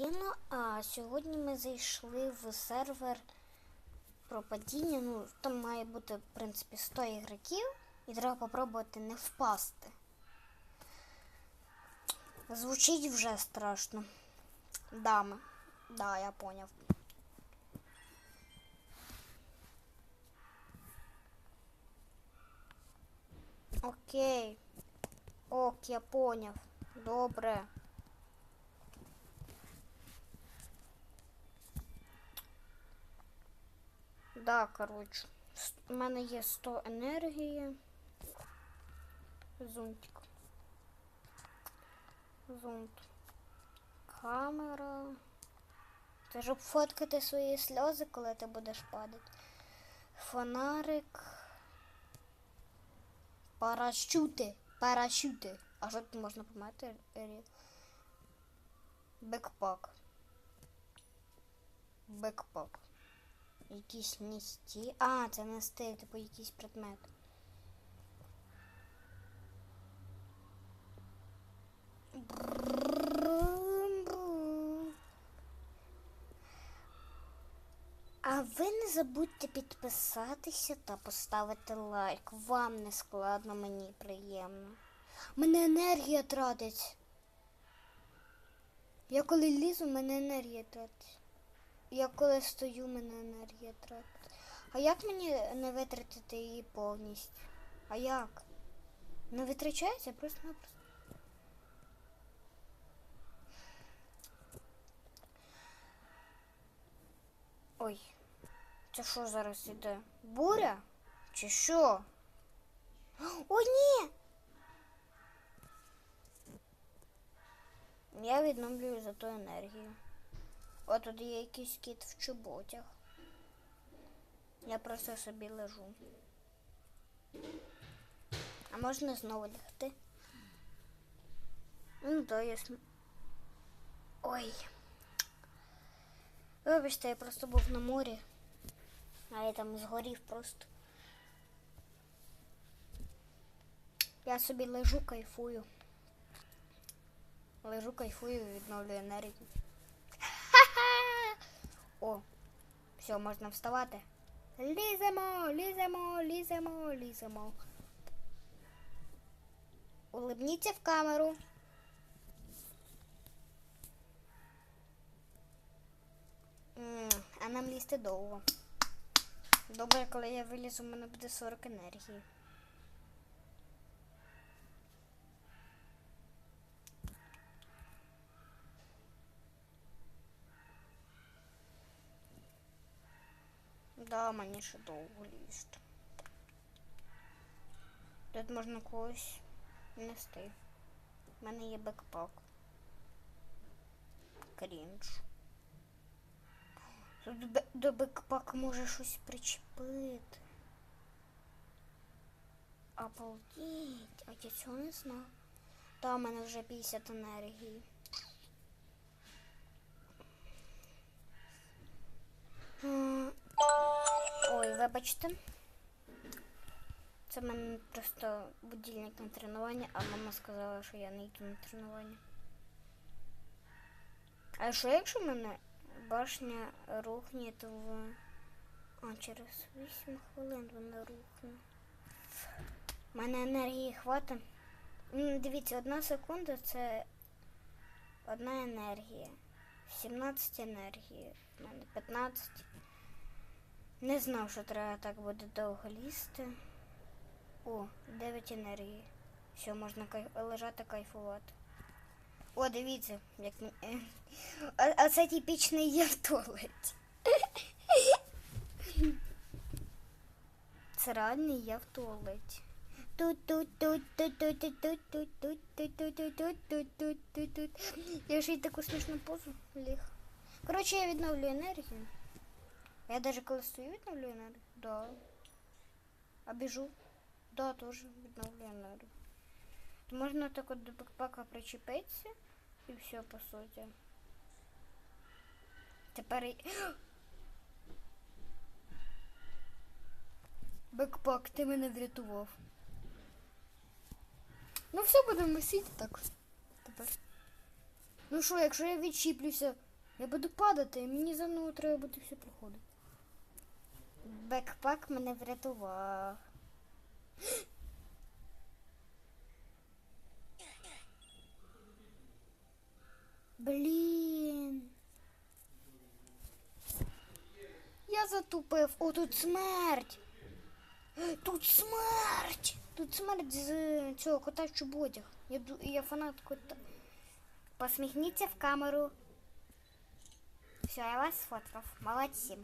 Аліна, а сьогодні ми зайшли в сервер про падіння. Ну, там має бути, в принципі, 100 ігроків, і треба попробувати не впасти. Звучить вже страшно. Дами. Да, я поняв. Окей. Ок, я поняв. Добре. Да, коротше. У мене є 100 енергії. Зонтик. Зонт. Камера. Це щоб фоткати свої сльози, коли ти будеш падати. Фонарик. Парашути. Парашути. А що тут можна помати? Бекпак. Бекпак. Якісь нести. А, це нести, типу якийсь предмет. А ви не забудьте підписатися та поставити лайк. Вам не складно, мені приємно. Мене енергія тратить. Я коли лізу, мене енергія тратить. Я коли стою, мене енергія тратить. А як мені не витратити її повністю? А як? Не витрачається просто-напросто. Ой, це що зараз іде? Буря? Чи що? О, ні! Я відновлюю зато енергію. О, тут є якийсь кіт в чоботях. Я просто собі лежу. А можна знову лягти? Ну, да, ясно. Ой. Вибачте, я просто був на морі. А я там згорів просто. Я собі лежу, кайфую. Лежу, кайфую відновлюю енергію. О, все, можна вставати. Ліземо, ліземо, ліземо, ліземо. Улибніться в камеру. А нам лізти довго. Добре, коли я вилізу, у мене буде 40 енергії. Да, мені ще довго лізти. Тут можна когось нести. У мене є бекпак. Крінж. Тут до бекпака може щось причепити. Обалдеть, а я цього не знав. Та у мене вже 50 енергії. М, Ой, вибачте. Це в мене просто будильник на тренування, а мама сказала, що я не йду на тренування. А що якщо в мене башня рухне, то в... А, через 8 хвилин вона рухне. У мене енергії хватить. Дивіться, одна секунда це одна енергія. 17 енергії. У мене 15. Не знав, що треба так буде довго лізти. О, 9 енергії. Все, можна кайф... лежати кайфувати. О, дивіться, як е, а, а це типічний є в туалеті. Це реально я в туалеті. Я ще й таку смішну позу ліг. Коротше, я відновлю енергію. Я даже коли стою, відновлю енергію. Да. А. Да, теж відновлю енергію. То можна так от до бекпака причепитися і все, по суті. Тепер. і- Бекпак, ти мене врятував. Ну все, будемо сидіти так. Тепер. Ну що, якщо я відчіплюся, Я буду падати, і мені заново треба буде все проходити. Бекпак мене врятував. Блін. Я затупив. О, тут смерть. Тут смерть. Тут смерть з цього кота в чоботях. Я, я фанат кота. Посміхніться в камеру. Все, я вас сфоткав. Молодці.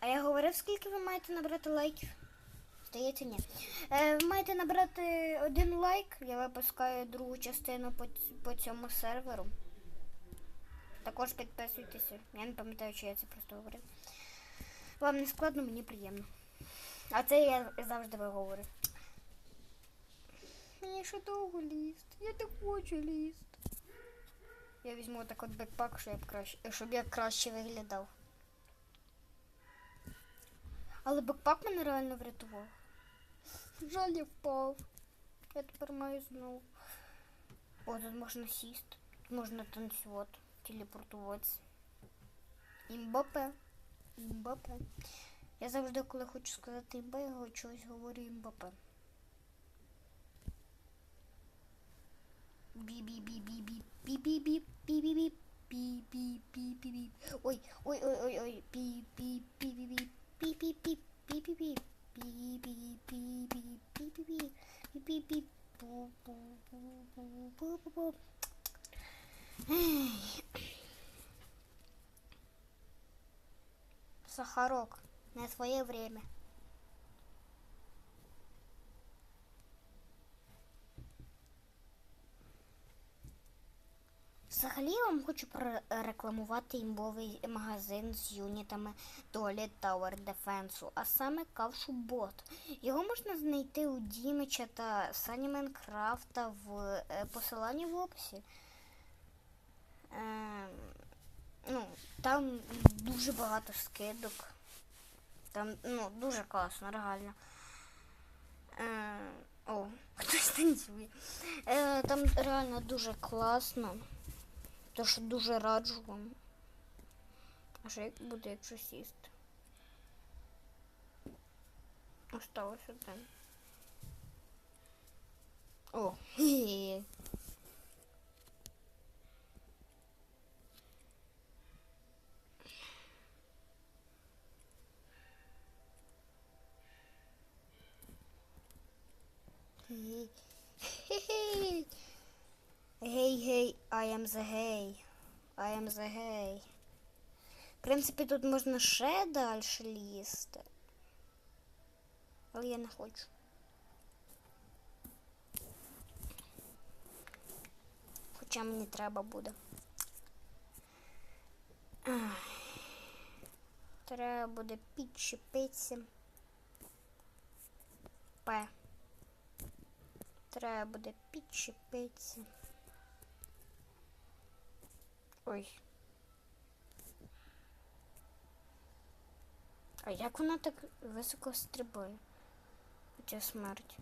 А я говорив, скільки ви маєте набрати лайків? Здається, ні. Е, ви маєте набрати один лайк, я випускаю другу частину по, цьому серверу. Також підписуйтеся. Я не пам'ятаю, чи я це просто говорив. Вам не складно, мені приємно. А це я завжди говорю. Мені ще довго лізти. Я не хочу лізти. Я візьму так от бекпак, щоб я краще виглядав. Але бекпак мене реально врятував. Жаль, я впав. Я тепер маю знову. О, тут можна сісти, тут можна танцювати, телепортуватися. Імбапе. Імбапе. Я завжди, коли хочу сказати імбе, я чогось говорю імбапе. Бі-бі-бі-бі-бі. Бі-бі-бі. Бі-бі-бі. Бі-бі-бі-бі-бі. Ой, ой, ой, ой, ой. Бі-бі-бі-бі-бі. Бі-бі-бі. Бі-бі-бі. Бі-бі-бі-бі. Бі-бі-бі. Бі-бі-бі. Бу-бу-бу-бу-бу-бу. Ей. Сахарок, не твоє время. Взагалі я вам хочу прорекламувати імбовий магазин з юнітами Dolly Tower Defense, а саме Кавшу Бот. Його можна знайти у Дімича та Сані Майнкрафта в е, посиланні в описі. Ем, ну, там дуже багато скидок. Там ну, дуже класно, реально. Е, о, хтось танцює. Е, там реально дуже класно. Тож дуже раджу вам. А що як буде, якщо сісти? Осталось один. О, хе-хе. Гей, Хе-хе. Гей, I am the гей. I am the гей. В принципі, тут можна ще далі лізти. Але я не хочу. Хоча мені треба буде. Треба буде підчепитися. П. Треба буде підчепитися. Ой. А як вона так високо стрибає? Ця смерть.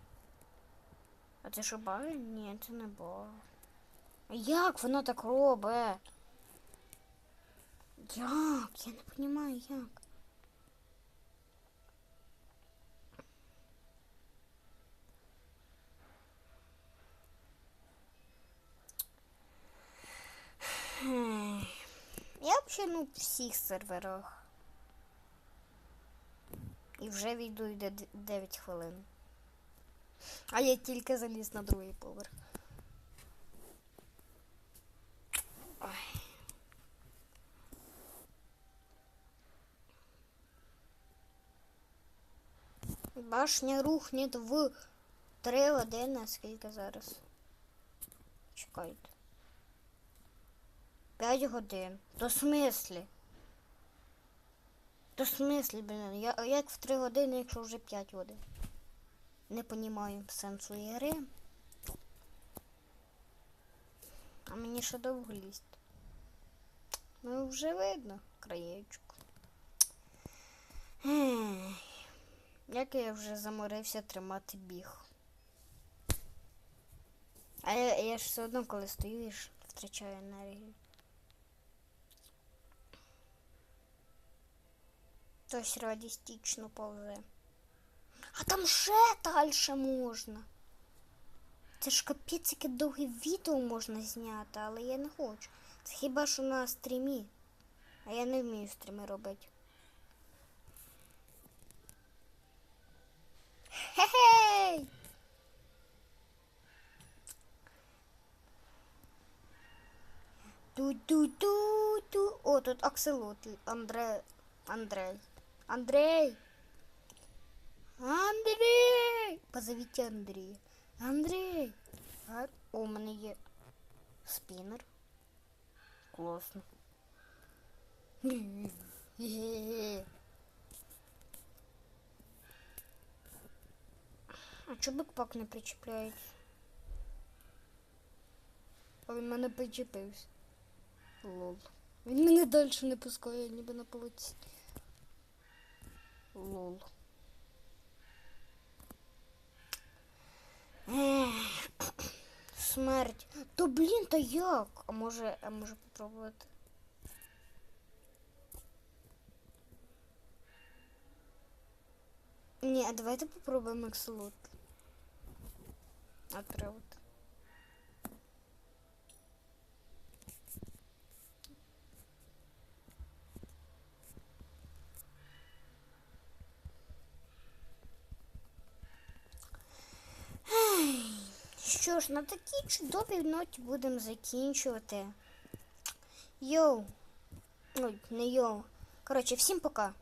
А це що баг? Ні, це не баг. А як вона так робить? Як? Я не розумію, як. Я взагалі ну, всіх серверах. І вже війду йде 9 хвилин. А я тільки заліз на другий поверх. Ой. Башня рухне в 3 години, скільки зараз. Чекайте. 5 годин. То смислі? То смислі, блін? Я, як в 3 години, якщо вже 5 годин? Не понімаю сенсу ігри. А мені ще довго лізти. Ну вже видно краєчок. Ех, Як я вже заморився тримати біг. А я, я ж все одно, коли стою, втрачаю енергію. Хтось реалістично повзе. А там ще далі можна. Це ж капець, яке довге відео можна зняти, але я не хочу. Це хіба що на стрімі. А я не вмію стріми робити. Хе-хей! Ту-ту-ту-ту. О, тут Акселот. Андре... Андрей. Андрей! Андрей! Позовите Андрея. Андрей! А... У мене є спінер. Класно. А чого бекпак не причіпляється? А він мене причепився. Лол. Він мене далі не пускає, ніби на полиці. Лол. Ех, Смерть. То блін, та як? А може, а може попробувати? Ні, а давайте попробуємо аксолот. Отправити. Що ж, на такій чудовій ноті будемо закінчувати. Йоу. Ой, не йоу. Коротше, всім пока.